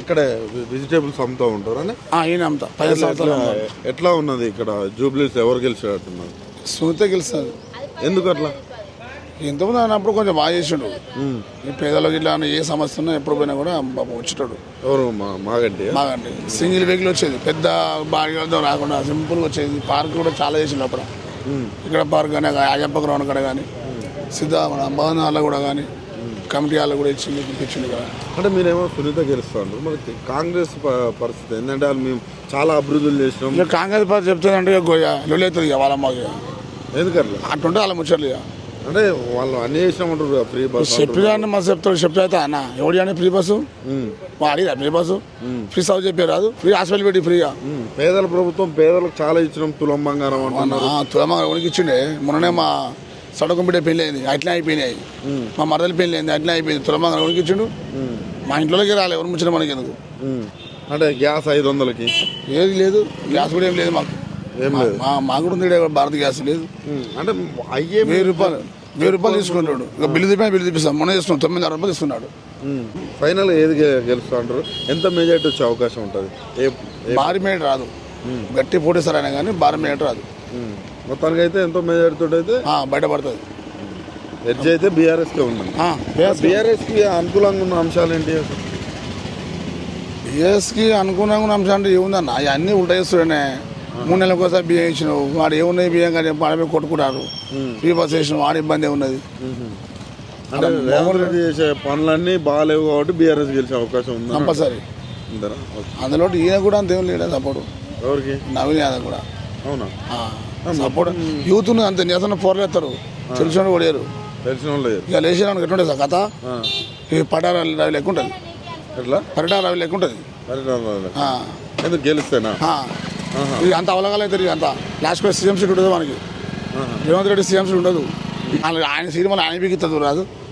ఇక్కడ వెజిటేబుల్స్ అమ్ముతూ ఈయన అమ్ముతా. పది సంవత్సరాలు అమ్ముతా. ఎట్లా ఉన్నది ఇక్కడ? జూబ్లీస్ ఎవరు గెలిచినట్టున్నారు సునీతే గెలుస్తుంది ఎందుకు అట్లా? ఇంతకుముందు అన్నప్పుడు కొంచెం బాగా చేసిండు. ఈ పేదలకు ఇట్లా ఏ సమస్య ఉన్నా ఎప్పుడు పోయినా కూడా పాపం వచ్చేటాడు. ఎవరు? మా మాగంటి బాగండి సింగిల్ వెహికల్ వచ్చేది. పెద్ద బాగా రాకుండా సింపుల్గా వచ్చేది. పార్క్ కూడా చాలా చేసిండు అప్పుడు. ఇక్కడ పార్క్ కానీ అయ్యప్ప గ్రౌండ్ కాడ కానీ సిద్ధ మన భవన్ హాల్లో కూడా కానీ కమిటీ హాల్లో కూడా ఇచ్చింది ఇచ్చిండు కదా? అంటే మీరేమో సునీత గెలుస్తా ఉంటారు మరి కాంగ్రెస్ పరిస్థితి ఏంటంటే వాళ్ళు మేము చాలా అభివృద్ధులు చేసినాం. కాంగ్రెస్ పార్టీ చెప్తుందంటే గోయ లొల్లేస్తుంది ఇక వాళ్ళ మాకు. ఇక. ఎందుకట్లా? అట్టుంటే వాళ్ళ ముచ్చట్లు ఇక. అంటే వాళ్ళు అన్ని చేసినామంటారు ఫ్రీ బస్ చెప్పిదాన్ని మా చెప్తాడు చెప్తే అయితే అన్న ఎవడు అని ఫ్రీ బస్సు? వాడిదా ఫ్రీ బస్సు. ఫ్రీ సౌ చెప్పే రాదు ఫ్రీ హాస్పిటల్ పెట్టి ఫ్రీగా. పేదల ప్రభుత్వం పేదలకు చాలా ఇచ్చినాం తులం బంగారం అంటున్నారు. తులమ ఉనికి ఇచ్చిండే? మొన్ననే మా సడకం బిడ్డ అయింది అట్లా అయిపోయినాయి మా మరదల పెళ్ళి అయింది అట్లా అయిపోయింది తులమ ఉనికి ఇచ్చిండు మా ఇంట్లోకి రాలే ఎవరు ముచ్చిన మనకి ఎందుకు అంటే గ్యాస్ ఐదు వందలకి? ఏది లేదు గ్యాస్ కూడా ఏం లేదు మాకు. ఏం లేదు. మా కూడా ఉంది భారత గ్యాస్ లేదు. అంటే అయ్యే వెయ్యి రూపాయలు వెయ్యి రూపాయలు తీసుకుంటాడు ఇక బిల్లు తీపినా బిల్లు తీపిస్తాం మొన్న తీసుకున్నాం తొమ్మిది ఆరు రూపాయలు తీసుకున్నాడు. ఫైనల్ ఏది గె- గెలుస్తా అంటారు ఎంత మెజార్టీ వచ్చే అవకాశం ఉంటుంది? భారీ మేట రాదు. గట్టి పోటీస్తారైనా కానీ భారీ మేట రాదు. మొత్తానికి అయితే ఎంతో మెజార్టీ అయితే బయటపడుతుంది. ఎడ్జ్ అయితే బీఆర్ఎస్ కే ఉంది ఆ, yes. బీఆర్ఎస్కి అనుకూలంగా ఉన్న అంశాలు ఏంటి బిఎస్కి అనుకున్నాగా ఉన్న అంశం అంటే ఏముందన్న? అవన్నీ ఉల్టా చేస్తుండే మూడు నెలలకు ఒకసారి బియ్యం ఇచ్చినావు. వాడు ఏమున్నాయి బియ్యం కానీ వాడి కొట్టుకుంటారు. ఫ్రీ బస్ వేసినావు వాడి ఇబ్బంది ఏమున్నది? అంటే రేవంత్ రెడ్డి చేసే పనులన్నీ బాగాలేవు కాబట్టి బీఆర్ఎస్ గెలిచే అవకాశం ఉంది కంపల్సరీ. అందులో ఈయన కూడా అంతేం లేడా సపోర్ట్? ఎవరికి? నవీన్ యాదవ్ కూడా. అవునా? సపోర్ట్ యూత్ అంతే నేతను పోరలేస్తారు తెలిసిన కొడేరు తెలిసిన వాళ్ళు లేరు. ఇక లేచిన ఎట్లుంటుంది సార్ కథ. ఈ పటార రవి లెక్క ఉంటుంది ఎట్లా? పరిటార రవి. ఆ. ఎందుకు గెలిస్తేనా. ఇది అంత అవలగాలు అవుతారు అంత. లాస్ట్ కూడా సీఎం సీట్ ఉంటుంది మనకి రేవంత్ రెడ్డి సీఎం సీట్ ఉండదు. ఆయన ఆయన సినిమాలు ఆయన బిగిస్తుంది రాదు